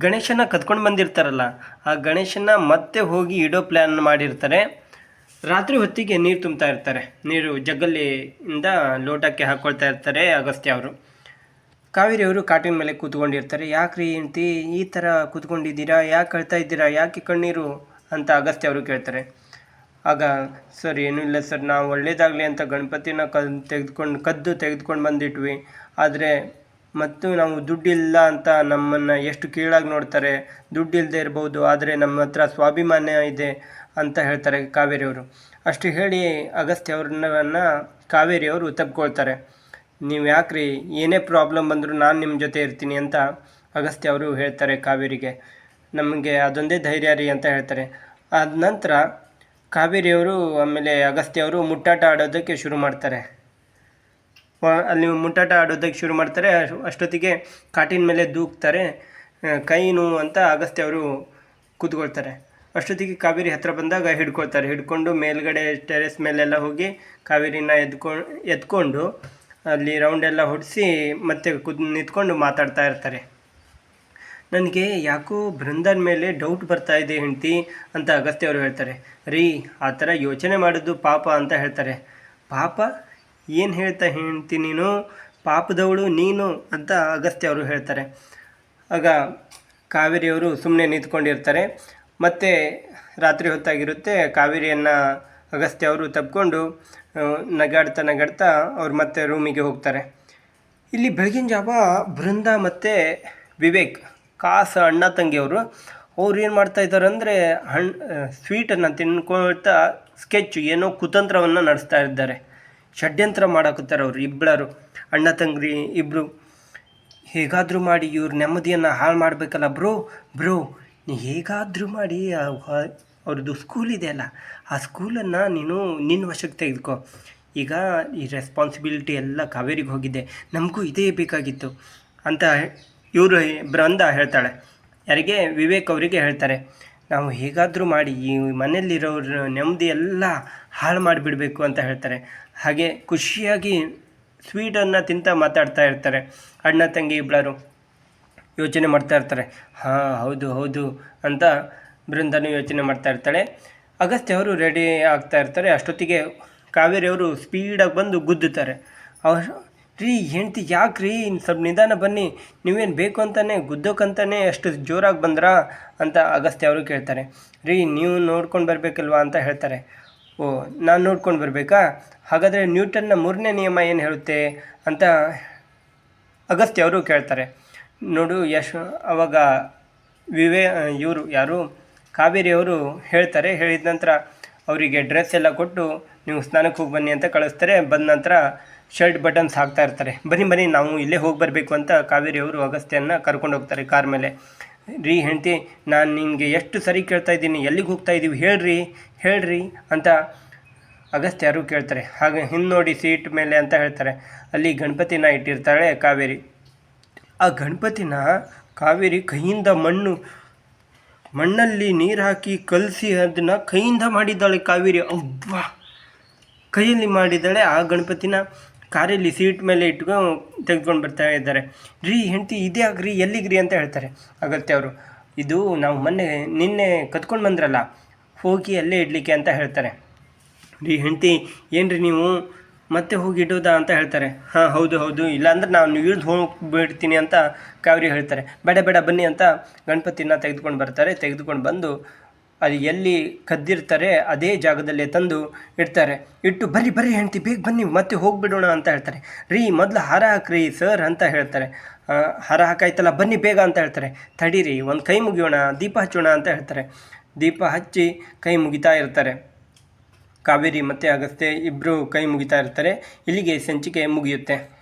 ಗಣೇಶನ ಕದ್ಕೊಂಡು ಬಂದಿರ್ತಾರಲ್ಲ, ಆ ಗಣೇಶನ ಮತ್ತೆ ಹೋಗಿ ಇಡೋ ಪ್ಲ್ಯಾನ್ ಮಾಡಿರ್ತಾರೆ. ರಾತ್ರಿ ಹೊತ್ತಿಗೆ ನೀರು ತುಂಬ್ತಾ ಇರ್ತಾರೆ. ನೀರು ಜಗ್ಗಲ್ಲಿಯಿಂದ ಲೋಟಕ್ಕೆ ಹಾಕ್ಕೊಳ್ತಾ ಇರ್ತಾರೆ ಅಗಸ್ತ್ಯ ಅವರು. ಕಾವೇರಿ ಅವರು ಕಾಟಿನ ಮೇಲೆ ಕೂತ್ಕೊಂಡಿರ್ತಾರೆ. ಯಾಕ್ರಿ ಹೆಂಡ್ತಿ ಈ ಥರ ಕೂತ್ಕೊಂಡಿದ್ದೀರಾ? ಯಾಕೆ ಕಳ್ತಾ ಇದ್ದೀರಾ? ಯಾಕೆ ಕಣ್ಣೀರು? ಅಂತ ಅಗಸ್ತ್ಯ ಅವರು ಕೇಳ್ತಾರೆ. ಆಗ, ಸರ್, ಏನೂ ಇಲ್ಲ ಸರ್. ನಾವು ಒಳ್ಳೇದಾಗಲಿ ಅಂತ ಗಣಪತಿನ ಕದ್ ತೆಗೆದುಕೊಂಡು, ಕದ್ದು ತೆಗೆದುಕೊಂಡು ಬಂದಿಟ್ವಿ. ಆದರೆ ಮತ್ತು ನಾವು ದುಡ್ಡಿಲ್ಲ ಅಂತ ನಮ್ಮನ್ನು ಎಷ್ಟು ಕೀಳಾಗಿ ನೋಡ್ತಾರೆ ದುಡ್ಡಿಲ್ಲದೆ ಇರ್ಬೋದು, ಆದರೆ ನಮ್ಮ ಹತ್ರ ಸ್ವಾಭಿಮಾನ ಇದೆ ಅಂತ ಹೇಳ್ತಾರೆ ಕಾವೇರಿಯವರು. ಅಷ್ಟು ಹೇಳಿ ಅಗಸ್ತ್ಯ ಅವ್ರನ್ನ ಕಾವೇರಿಯವರು ತಪ್ಕೊಳ್ತಾರೆ. ನೀವು ಯಾಕ್ರಿ, ಏನೇ ಪ್ರಾಬ್ಲಮ್ ಬಂದರೂ ನಾನು ನಿಮ್ಮ ಜೊತೆ ಇರ್ತೀನಿ ಅಂತ ಅಗಸ್ತ್ಯ ಅವರು ಹೇಳ್ತಾರೆ ಕಾವೇರಿಗೆ. ನಮಗೆ ಅದೊಂದೇ ಧೈರ್ಯ ರೀ ಅಂತ ಹೇಳ್ತಾರೆ. ಆದ ನಂತರ ಕಾವೇರಿಯವರು ಆಮೇಲೆ ಅಗಸ್ತ್ಯ ಅವರು ಮುಟ್ಟಾಟ ಆಡೋದಕ್ಕೆ ಶುರು ಮಾಡ್ತಾರೆ. ಅಲ್ಲಿ ಮುಟ್ಟಾಟ ಆಡೋದಕ್ಕೆ ಶುರು ಮಾಡ್ತಾರೆ ಅಷ್ಟೊತ್ತಿಗೆ ಕಾಟಿನ ಮೇಲೆ ದೂಕ್ತಾರೆ ಕೈ ನೋವು ಅಂತ ಅಗಸ್ತ್ಯ ಅವರು ಕೂತ್ಕೊಳ್ತಾರೆ. ಅಷ್ಟೊತ್ತಿಗೆ ಕಾವೇರಿ ಹತ್ತಿರ ಬಂದಾಗ ಹಿಡ್ಕೊಳ್ತಾರೆ. ಹಿಡ್ಕೊಂಡು ಮೇಲ್ಗಡೆ ಟೆರೆಸ್ ಮೇಲೆಲ್ಲ ಹೋಗಿ ಕಾವೇರಿನ ಎದ್ಕೊಂಡು ಎತ್ಕೊಂಡು ಅಲ್ಲಿ ರೌಂಡ್ ಎಲ್ಲ ಹೊಡಿಸಿ ಮತ್ತೆ ಕುದ್, ನಿಂತ್ಕೊಂಡು ಮಾತಾಡ್ತಾ ಇರ್ತಾರೆ. ನನಗೆ ಯಾಕೋ ಬೃಂದನ್ ಮೇಲೆ ಡೌಟ್ ಬರ್ತಾ ಇದೆ ಹೆಂಡ್ತಿ ಅಂತ ಅಗಸ್ತ್ಯವರು ಹೇಳ್ತಾರೆ. ರೀ, ಆ ಥರ ಯೋಚನೆ ಮಾಡೋದು ಪಾಪ ಅಂತ ಹೇಳ್ತಾರೆ. ಪಾಪ? ಏನು ಹೇಳ್ತಾ ಹೇಳ್ತಿ ನೀನು? ಪಾಪದವಳು ನೀನು ಅಂತ ಅಗಸ್ತ್ಯ ಅವರು ಹೇಳ್ತಾರೆ. ಆಗ ಕಾವೇರಿಯವರು ಸುಮ್ಮನೆ ನಿಂತ್ಕೊಂಡಿರ್ತಾರೆ. ಮತ್ತು ರಾತ್ರಿ ಹೊತ್ತಾಗಿರುತ್ತೆ ಕಾವೇರಿಯನ್ನು ಅಗಸ್ತ್ಯ ಅವರು ತಪ್ಕೊಂಡು ಆ, ನಗಾಡ್ತಾ ನಗಾಡ್ತಾ ಅವ್ರು ಮತ್ತೆ ರೂಮಿಗೆ ಹೋಗ್ತಾರೆ. ಇಲ್ಲಿ ಬೆಳಗಿನ ಜಾವ ಬೃಂದ ಮತ್ತು ವಿವೇಕ್ ಕಾಸ ಅಣ್ಣ ತಂಗಿಯವರು ಅವ್ರು ಏನು ಮಾಡ್ತಾ ಇದ್ದಾರೆ ಅಂದರೆ ಹಣ್ ಸ್ವೀಟನ್ನು ತಿನ್ಕೊಳ್ತಾ ಸ್ಕೆಚ್ ಏನೋ ಕುತಂತ್ರವನ್ನು ನಡೆಸ್ತಾ ಇದ್ದಾರೆ. ಷಡ್ಯಂತ್ರ ಮಾಡಾಕತ್ತಾರೆ ಅವ್ರು ಇಬ್ಬರು ಅಣ್ಣ, ತಂಗ್ರಿ ಇಬ್ಬರು ಹೇಗಾದರೂ ಮಾಡಿ ಇವ್ರ ನೆಮ್ಮದಿಯನ್ನು ಹಾಳು ಮಾಡಬೇಕಲ್ಲ ಬ್ರೋ ಬ್ರೋ. ನೀ ಹೇಗಾದರೂ ಮಾಡಿ ಅವ್ರದ್ದು ಸ್ಕೂಲ್ ಇದೆಯಲ್ಲ ಆ ಸ್ಕೂಲನ್ನು ನೀನು ನಿನ್ನ ವಶಕ್ಕೆ ತೆಗೆದುಕೋ. ಈಗ ಈ ರೆಸ್ಪಾನ್ಸಿಬಿಲಿಟಿ ಎಲ್ಲ ಕಾವೇರಿಗೆ ಹೋಗಿದೆ, ನಮಗೂ ಇದೇ ಬೇಕಾಗಿತ್ತು ಅಂತ ಇವರು ಬೃಂದ ಹೇಳ್ತಾಳೆ. ಯಾರಿಗೆ? ವಿವೇಕ್ ಅವರಿಗೆ ಹೇಳ್ತಾರೆ. ನಾವು ಹೇಗಾದರೂ ಮಾಡಿ ಈ ಮನೆಯಲ್ಲಿರೋರ ನೆಮ್ಮದಿ ಎಲ್ಲ ಹಾಳು ಮಾಡಿಬಿಡಬೇಕು ಅಂತ ಹೇಳ್ತಾರೆ. ಹಾಗೆ ಖುಷಿಯಾಗಿ ಸ್ವೀಟನ್ನು ತಿಂತ ಮಾತಾಡ್ತಾ ಇರ್ತಾರೆ. ಅಣ್ಣ, ತಂಗಿ ಇಬ್ಬರು ಯೋಚನೆ ಮಾಡ್ತಾ ಇರ್ತಾರೆ. ಹಾಂ, ಹೌದು ಹೌದು ಅಂತ ಬೃಂದನು ಯೋಚನೆ ಮಾಡ್ತಾ ಇರ್ತಾಳೆ. ಅಗಸ್ತ್ಯ ಅವರು ರೆಡಿ ಆಗ್ತಾ ಇರ್ತಾರೆ. ಅಷ್ಟೊತ್ತಿಗೆ ಕಾವೇರಿ ಅವರು ಸ್ಪೀಡಾಗಿ ಬಂದು ಗುದ್ದುತ್ತಾರೆ. ಅವ್ರು ರೀ ಹೆಂಡ್ತಿ ಯಾಕೆ ರೀ ಇನ್ನು ಸ್ವಲ್ಪ ನಿಧಾನ ಬನ್ನಿ, ನೀವೇನು ಬೇಕು ಅಂತಾನೆ ಗುದ್ದೋಕಂತಾನೆ ಅಷ್ಟು ಜೋರಾಗಿ ಬಂದ್ರಾ ಅಂತ ಅಗಸ್ತ್ಯ ಅವರು ಕೇಳ್ತಾರೆ. ರೀ, ನೀವು ನೋಡ್ಕೊಂಡು ಬರಬೇಕಲ್ವಾ ಅಂತ ಹೇಳ್ತಾರೆ. ಓ, ನಾನು ನೋಡ್ಕೊಂಡು ಬರಬೇಕಾ? ಹಾಗಾದರೆ ನ್ಯೂಟನ್ನ ಮೂರನೇ ನಿಯಮ ಏನು ಹೇಳುತ್ತೆ ಅಂತ ಅಗಸ್ತ್ಯ ಅವರು ಕೇಳ್ತಾರೆ. ನೋಡು ಯಶ್, ಅವಾಗ ವಿವೇ ಇವರು ಯಾರು? ಕಾವೇರಿಯವರು ಹೇಳ್ತಾರೆ. ಹೇಳಿದ ನಂತರ ಅವರಿಗೆ ಡ್ರೆಸ್ ಎಲ್ಲ ಕೊಟ್ಟು ನೀವು ಸ್ನಾನಕ್ಕೆ ಹೋಗಿ ಬನ್ನಿ ಅಂತ ಕಳಿಸ್ತಾರೆ. ಬಂದ ನಂತರ ಶರ್ಟ್ ಬಟನ್ಸ್ ಹಾಕ್ತಾ ಇರ್ತಾರೆ. ಬನ್ನಿ ಬನ್ನಿ, ನಾವು ಇಲ್ಲೇ ಹೋಗಿ ಬರಬೇಕು ಅಂತ ಕಾವೇರಿಯವರು ಅಗಸ್ತ್ಯನ ಕರ್ಕೊಂಡು ಹೋಗ್ತಾರೆ ಕಾರ್ ಮೇಲೆ. ರೀ ಹೆಂಡತಿ, ನಾನು ನಿಮಗೆ ಎಷ್ಟು ಸರಿ ಕೇಳ್ತಾ ಇದ್ದೀನಿ, ಎಲ್ಲಿಗೆ ಹೋಗ್ತಾ ಇದ್ದೀವಿ ಹೇಳ್ರಿ ಹೇಳ್ರಿ ಅಂತ ಅಗಸ್ತ್ಯರು ಯಾರು ಕೇಳ್ತಾರೆ. ಹಾಗೆ ಹಿಂದೆ ನೋಡಿ ಸೀಟ್ ಮೇಲೆ ಅಂತ ಹೇಳ್ತಾರೆ. ಅಲ್ಲಿ ಗಣಪತಿನ ಇಟ್ಟಿರ್ತಾಳೆ ಕಾವೇರಿ. ಆ ಗಣಪತಿನ ಕಾವೇರಿ ಕೈಯಿಂದ ಮಣ್ಣು, ಮಣ್ಣಲ್ಲಿ ನೀರು ಹಾಕಿ ಕಲಸಿ ಅದನ್ನು ಕೈಯಿಂದ ಮಾಡಿದ್ದಾಳೆ ಕಾವೇರಿ. ಅವ್ವಾ! ಕೈಯಲ್ಲಿ ಮಾಡಿದ್ದಾಳೆ ಆ ಗಣಪತಿನ. ಕಾರಲ್ಲಿ ಸೀಟ್ ಮೇಲೆ ಇಟ್ಕೊಂಡು ತೆಗೆದುಕೊಂಡು ಬರ್ತಾ ಇದ್ದಾರೆ. ರೀ, ಹೆಂಡತಿ ಇದೇ ಆಗ್ರಿ, ಎಲ್ಲಿಗ್ರಿ ಅಂತ ಹೇಳ್ತಾರೆ. ಅಗತ್ಯ ಅವರು, ಇದು ನಾವು ಮೊನ್ನೆ, ನಿನ್ನೆ ಕತ್ಕೊಂಡು ಬಂದ್ರಲ್ಲ, ಹೋಗಿ ಅಲ್ಲೇ ಇಡಲಿಕ್ಕೆ ಅಂತ ಹೇಳ್ತಾರೆ. ರೀ, ಹೆಂಡತಿ ಏನು ರೀ ನೀವು? ಮತ್ತೆ ಹೋಗಿ ಇಡೋದಾ ಅಂತ ಹೇಳ್ತಾರೆ. ಹಾಂ, ಹೌದು ಹೌದು, ಇಲ್ಲಾಂದ್ರೆ ನಾನು ಇಳಿದು ಹೋಗ್ಬಿಡ್ತೀನಿ ಅಂತ ಕಾವೇರಿ ಹೇಳ್ತಾರೆ. ಬೇಡ ಬೇಡ, ಬನ್ನಿ ಅಂತ ಗಣಪತಿನ ತೆಗೆದುಕೊಂಡು ಬರ್ತಾರೆ. ತೆಗೆದುಕೊಂಡು ಬಂದು ಅದು ಎಲ್ಲಿ ಕದ್ದಿರ್ತಾರೆ, ಅದೇ ಜಾಗದಲ್ಲೇ ತಂದು ಇಡ್ತಾರೆ. ಇಟ್ಟು ಬರ್ರಿ ಬರ್ರಿ ಹೆಂಡ್ತಿ, ಬೇಗ ಬನ್ನಿ ಮತ್ತೆ ಹೋಗ್ಬಿಡೋಣ ಅಂತ ಹೇಳ್ತಾರೆ. ರೀ, ಮೊದಲು ಹಾರ ಹಾಕ್ರಿ ಸರ್ ಅಂತ ಹೇಳ್ತಾರೆ. ಹರ ಹಾಕಾಯ್ತಲ್ಲ, ಬನ್ನಿ ಬೇಗ ಅಂತ ಹೇಳ್ತಾರೆ. ತಡೀರಿ, ಒಂದು ಕೈ ಮುಗಿಯೋಣ, ದೀಪ ಹಚ್ಚೋಣ ಅಂತ ಹೇಳ್ತಾರೆ. ದೀಪ ಹಚ್ಚಿ ಕೈ ಮುಗಿತಾ ಇರ್ತಾರೆ. ಕಾವೇರಿ, ಮತ್ತೆ ಅಗಸ್ತ್ಯ ಇಬ್ಬರು ಕೈ ಮುಗಿತಾ ಇರ್ತಾರೆ. ಇಲ್ಲಿಗೆ ಸಂಚಿಕೆ ಮುಗಿಯುತ್ತೆ.